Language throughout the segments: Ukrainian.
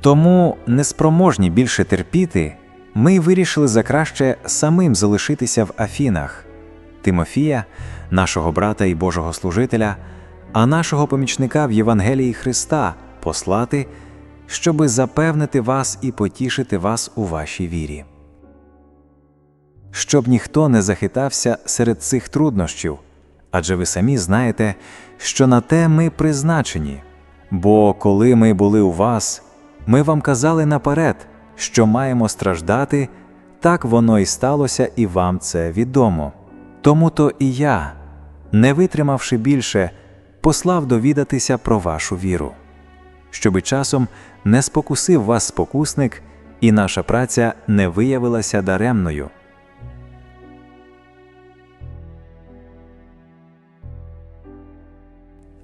Тому, неспроможні більше терпіти, ми вирішили за краще самим залишитися в Афінах, Тимофія, нашого брата і Божого служителя, а нашого помічника в Євангелії Христа послати, щоби запевнити вас і потішити вас у вашій вірі. Щоб ніхто не захитався серед цих труднощів, адже ви самі знаєте, що на те ми призначені. Бо коли ми були у вас, ми вам казали наперед, що маємо страждати, так воно і сталося, і вам це відомо. Тому то і я, не витримавши більше, послав довідатися про вашу віру, щоби часом не спокусив вас спокусник, і наша праця не виявилася даремною.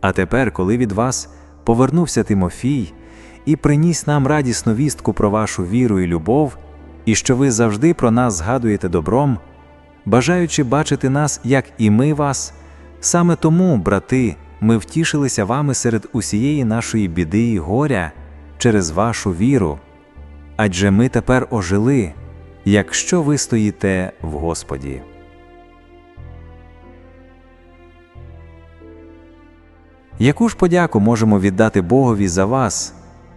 А тепер, коли від вас повернувся Тимофій і приніс нам радісну вістку про вашу віру і любов, і що ви завжди про нас згадуєте добром, бажаючи бачити нас, як і ми вас, саме тому, брати, ми втішилися вами серед усієї нашої біди і горя через вашу віру. Адже ми тепер ожили, якщо ви стоїте в Господі. Яку ж подяку можемо віддати Богові за вас,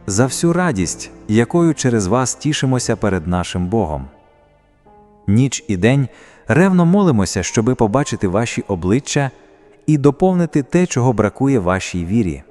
за всю радість, якою через вас тішимося перед нашим Богом? Ніч і день ревно молимося, щоби побачити ваші обличчя і доповнити те, чого бракує вашій вірі.